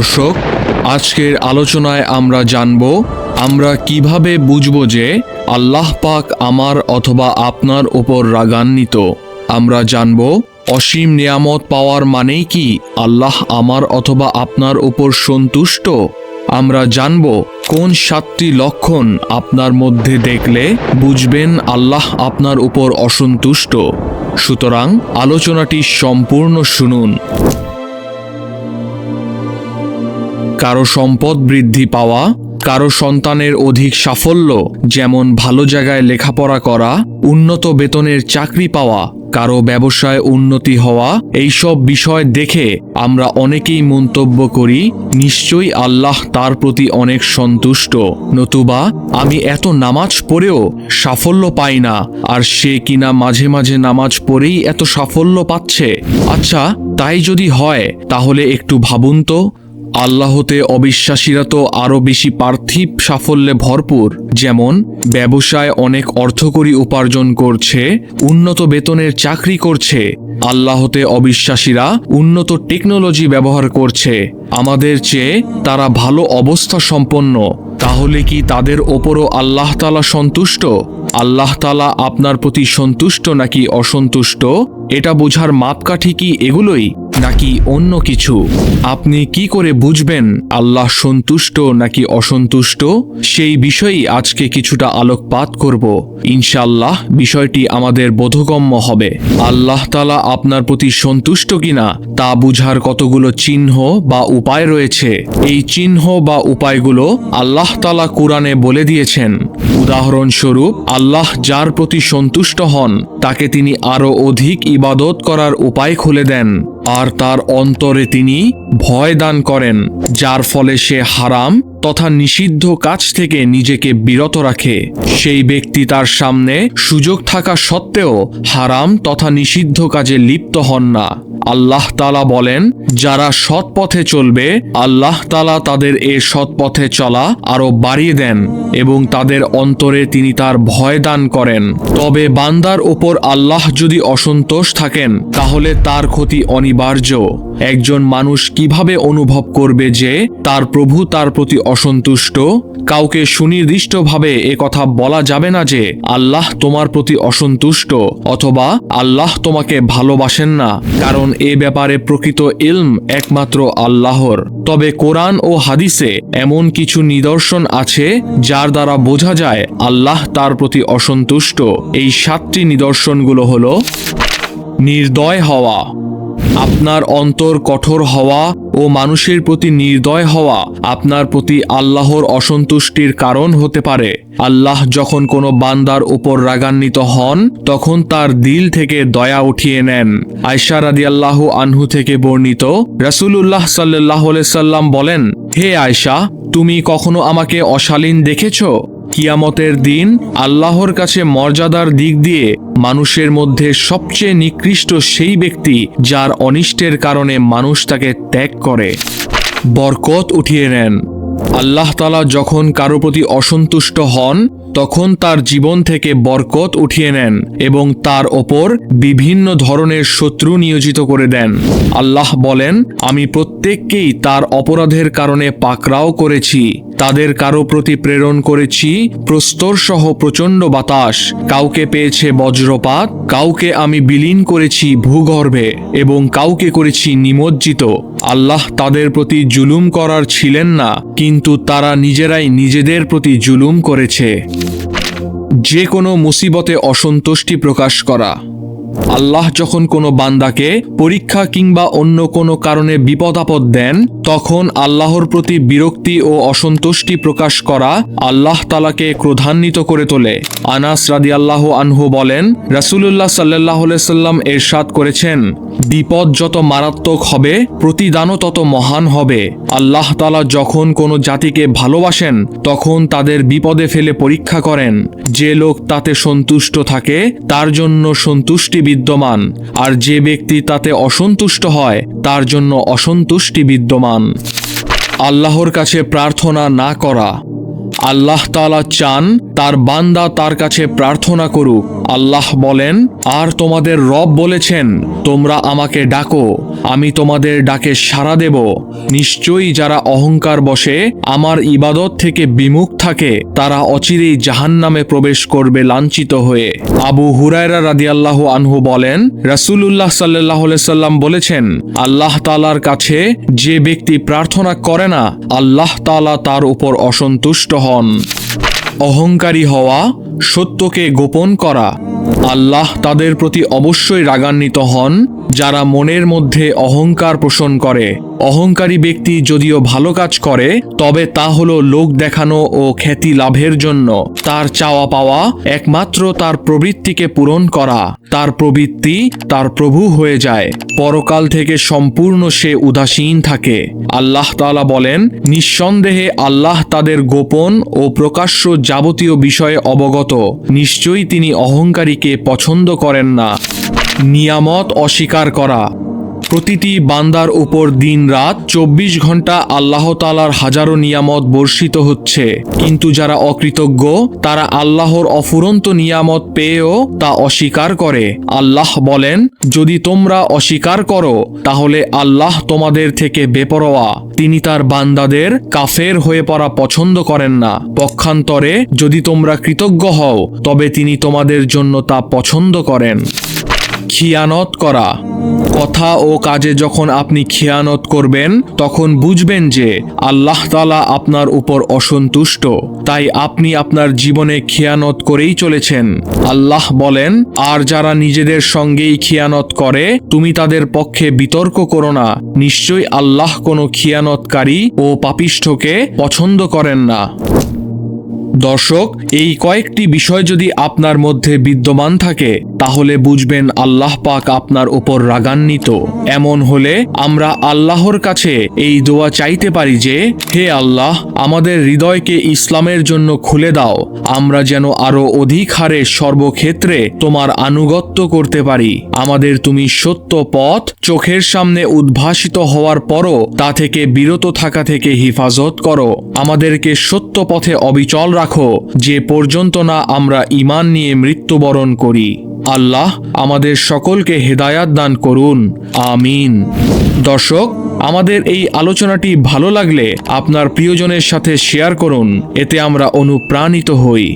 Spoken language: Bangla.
দর্শক, আজকের আলোচনায় আমরা জানব, আমরা কীভাবে বুঝব যে আল্লাহ পাক আমার অথবা আপনার ওপর রাগান্বিত। আমরা জানব, অসীম নিয়ামত পাওয়ার মানেই কি আল্লাহ আমার অথবা আপনার ওপর সন্তুষ্ট? আমরা জানব, কোন সাতটি লক্ষণ আপনার মধ্যে দেখলে বুঝবেন আল্লাহ আপনার উপর অসন্তুষ্ট। সুতরাং আলোচনাটি সম্পূর্ণ শুনুন। কারও সম্পদ বৃদ্ধি পাওয়া, কারও সন্তানের অধিক সাফল্য, যেমন ভালো জায়গায় লেখাপড়া করা, উন্নত বেতনের চাকরি পাওয়া, কারও ব্যবসায় উন্নতি হওয়া, এইসব বিষয় দেখে আমরা অনেকেই মন্তব্য করি, নিশ্চয়ই আল্লাহ তার প্রতি অনেক সন্তুষ্ট। নতুবা, আমি এত নামাজ পড়েও সাফল্য পাই না, আর সে কিনা মাঝে মাঝে নামাজ পড়েই এত সাফল্য পাচ্ছে। আচ্ছা তাই যদি হয়, তাহলে একটু ভাবুন তো। আল্লাহতে অবিশ্বাসীরা তো আরও বেশি পার্থিব সাফল্যে ভরপুর। যেমন, ব্যবসায় অনেক অর্থকরী উপার্জন করছে, উন্নত বেতনের চাকরি করছে। আল্লাহতে অবিশ্বাসীরা উন্নত টেকনোলজি ব্যবহার করছে। আমাদের চেয়ে তারা ভালো অবস্থা সম্পন্ন। তাহলে কি তাদের ওপরও আল্লাহ তালা সন্তুষ্ট? আল্লাহ তালা আপনার প্রতি সন্তুষ্ট নাকি অসন্তুষ্ট? এটা বোঝার মাপকাঠি কি এগুলোই, নাকি অন্য কিছু? আপনি কি করে বুঝবেন আল্লাহ সন্তুষ্ট নাকি অসন্তুষ্ট? সেই বিষয়েই আজকে কিছুটা আলোকপাত করব। ইনশাল্লাহ বিষয়টি আমাদের বোধগম্য হবে। আল্লাহ তালা আপনার প্রতি সন্তুষ্ট কিনা তা বুঝার কতগুলো চিহ্ন বা উপায় রয়েছে। এই চিহ্ন বা উপায়গুলো আল্লাহ তালা কোরআনে বলে দিয়েছেন। উদাহরণস্বরূপ, আল্লাহ যার প্রতি সন্তুষ্ট হন, তাকে তিনি আরও অধিক ইবাদত করার উপায় খুলে দেন। আর তার অন্তরে তিনি ভয় দান করেন, যার ফলে সে হারাম তথা নিষিদ্ধ কাজ থেকে নিজেকে বিরত রাখে। সেই ব্যক্তি তার সামনে সুযোগ থাকা সত্ত্বেও হারাম তথা নিষিদ্ধ কাজে লিপ্ত হন না। আল্লাহ তালা বলেন, যারা সৎ পথে চলবে, আল্লাহ তালা তাদের এ সৎ পথে চলা আরও বাড়িয়ে দেন এবং তাদের অন্তরে তিনি তার ভয় দান করেন। তবে বান্দার ওপর আল্লাহ যদি অসন্তোষ থাকেন, তাহলে তার ক্ষতি অনিবার্য। একজন মানুষ কীভাবে অনুভব করবে যে তার প্রভু তার প্রতি অসন্তুষ্ট? কাউকে সুনির্দিষ্টভাবে এ কথা বলা যাবে না যে আল্লাহ তোমার প্রতি অসন্তুষ্ট অথবা আল্লাহ তোমাকে ভালোবাসেন না। কারণ এ ব্যাপারে প্রকৃত ইলম একমাত্র আল্লাহর। তবে কোরআন ও হাদিসে এমন কিছু নিদর্শন আছে যার দ্বারা বোঝা যায় আল্লাহ তার প্রতি অসন্তুষ্ট। এই সাতটি নিদর্শনগুলো হল নির্দয় হওয়া আপনার অন্তর কঠোর হওয়া ও মানুষের প্রতি নির্দয় হওয়া আপনার প্রতি আল্লাহর অসন্তুষ্টির কারণ হতে পারে। আল্লাহ যখন কোনো বান্দার উপর রাগান্বিত হন, তখন তার দিল থেকে দয়া উঠিয়ে নেন। আয়সা রাদিয়াল্লাহ আনহু থেকে বর্ণিত, রাসূলুল্লাহ সাল্লাহ সাল্লাম বলেন, হে আয়সা তুমি কখনো আমাকে অশালীন দেখেছ? কিয়ামতের দিন আল্লাহর কাছে মর্যাদার দিক দিয়ে মানুষের মধ্যে সবচেয়ে নিকৃষ্ট সেই ব্যক্তি যার অনিষ্টের কারণে মানুষ তাকে ত্যাগ করে। বরকত উঠিয়ে নেন। আল্লাহ তালা যখন কারও প্রতি অসন্তুষ্ট হন, তখন তার জীবন থেকে বরকত উঠিয়ে নেন এবং তার ওপর বিভিন্ন ধরনের শত্রু নিয়োজিত করে দেন। আল্লাহ বলেন, আমি প্রত্যেককেই তার অপরাধের কারণে পাকরাও করেছি। তাদের কারও প্রতি প্রেরণ করেছি প্রস্তর সহ প্রচণ্ড বাতাস, কাউকে পেয়েছে বজ্রপাত, কাউকে আমি বিলীন করেছি ভূগর্ভে, এবং কাউকে করেছি নিমজ্জিত। আল্লাহ তাদের প্রতি জুলুম করার ছিলেন না, কিন্তু তারা নিজেরাই নিজেদের প্রতি জুলুম করেছে। যে কোনো মুসিবতে অসন্তুষ্টি প্রকাশ করা। আল্লাহ যখন কোনো বান্দাকে পরীক্ষা কিংবা অন্য কোনো কারণে বিপদ আপদ দেন, তখন আল্লাহর প্রতি বিরক্তি ও অসন্তুষ্টি প্রকাশ করা আল্লাহ তালাকে ক্রোধান্বিত করে তোলে। আনাস রাদি আল্লাহ আনহু বলেন, রাসুলুল্লাহ সাল্লাহ সাল্লাম এরশাদ করেছেন, বিপদ যত মারাত্মক হবে, প্রতিদানও তত মহান হবে। আল্লাহ তালা যখন কোনো জাতিকে ভালোবাসেন, তখন তাদের বিপদে ফেলে পরীক্ষা করেন। যে লোক তাতে সন্তুষ্ট থাকে, তার জন্য সন্তুষ্টি বিদ্যমান, আর যে ব্যক্তি তাতে অসন্তুষ্ট হয়, তার জন্য অসন্তুষ্টি বিদ্যমান। আল্লাহর কাছে প্রার্থনা না করা। আল্লাহ তালা চান তার বান্দা তার কাছে প্রার্থনা করুক। আল্লাহ বলেন, আর তোমাদের রব বলেছেন, তোমরা আমাকে ডাকো, আমি তোমাদের ডাকে সাড়া দেব। নিশ্চয়ই যারা অহংকার বসে, আমার ইবাদত থেকে বিমুখ থাকে, তারা অচিরেই জাহান্নামে প্রবেশ করবে লাঞ্ছিত হয়ে। আবু হুরায়রা রাদিয়াল্লাহু আনহু বলেন, রাসূলুল্লাহ আলাইহি সাল্লাম বলেছেন, আল্লাহ তাআলার কাছে যে ব্যক্তি প্রার্থনা করে না, আল্লাহ তালা তার উপর অসন্তুষ্ট হন। অহংকারী হওয়া, সত্যকে গোপন করা। আল্লাহ তাদের প্রতি অবশ্যই রাগান্বিত হন, যারা মনের মধ্যে অহংকার পোষণ করে। অহংকারী ব্যক্তি যদিও ভালো কাজ করে, তবে তা হলো লোক দেখানো ও খ্যাতি লাভের জন্য। তার চাওয়া পাওয়া একমাত্র তার প্রবৃত্তিকে পূরণ করা। তার প্রবৃত্তি তার প্রভু হয়ে যায়। পরকাল থেকে সম্পূর্ণ সে উদাসীন থাকে। আল্লাহ তাআলা বলেন, নিঃসন্দেহে আল্লাহ তাদের গোপন ও প্রকাশ্য যাবতীয় বিষয়ে অবগত। নিশ্চয়ই তিনি অহংকারীকে পছন্দ করেন না। নিয়ামত অস্বীকার করা। প্রতিটি বান্দার উপর দিন রাত চব্বিশ ঘণ্টা আল্লাহ তালার হাজারো নিয়ামত বর্ষিত হচ্ছে। কিন্তু যারা অকৃতজ্ঞ, তারা আল্লাহর অফুরন্ত নিয়ামত পেয়েও তা অস্বীকার করে। আল্লাহ বলেন, যদি তোমরা অস্বীকার করো, তাহলে আল্লাহ তোমাদের থেকে বেপরোয়া। তিনি তার বান্দাদের কাফের হয়ে পড়া পছন্দ করেন না। পক্ষান্তরে, যদি তোমরা কৃতজ্ঞ হও, তবে তিনি তোমাদের জন্য তা পছন্দ করেন। খিয়ানত করা কথা ও কাজে যখন আপনি খেয়ানত করবেন, তখন বুঝবেন যে আল্লাহ তালা আপনার উপর অসন্তুষ্ট। তাই আপনি আপনার জীবনে খেয়ানত করেই চলেছেন। আল্লাহ বলেন, আর যারা নিজেদের সঙ্গেই খেয়ানত করে, তুমি তাদের পক্ষে বিতর্ক করো না। নিশ্চয়ই আল্লাহ কোনো খিয়ানতকারী ও পাপিষ্ঠকে পছন্দ করেন না। দর্শক, এই কয়েকটি বিষয় যদি আপনার মধ্যে বিদ্যমান থাকে, তাহলে বুঝবেন আল্লাহ পাক আপনার উপর রাগান্বিত। এমন হলে আমরা আল্লাহর কাছে এই দোয়া চাইতে পারি যে, হে আল্লাহ, আমাদের হৃদয়কে ইসলামের জন্য খুলে দাও। আমরা যেন আরও অধিক হারে সর্বক্ষেত্রে তোমার আনুগত্য করতে পারি। আমাদের তুমি সত্য পথ চোখের সামনে উদ্ভাসিত হওয়ার পরও তা থেকে বিরত থাকা থেকে হিফাজত করো। আমাদেরকে সত্য পথে অবিচল রাখো, যে পর্যন্ত না আমরা ইমান নিয়ে মৃত্যুবরণ করি। আল্লাহ আমাদের সকলকে হেদায়াত দান করুন। আমিন। দর্শক, আমাদের এই আলোচনাটি ভালো লাগলে আপনার প্রিয়জনের সাথে শেয়ার করুন। এতে আমরা অনুপ্রাণিত হই।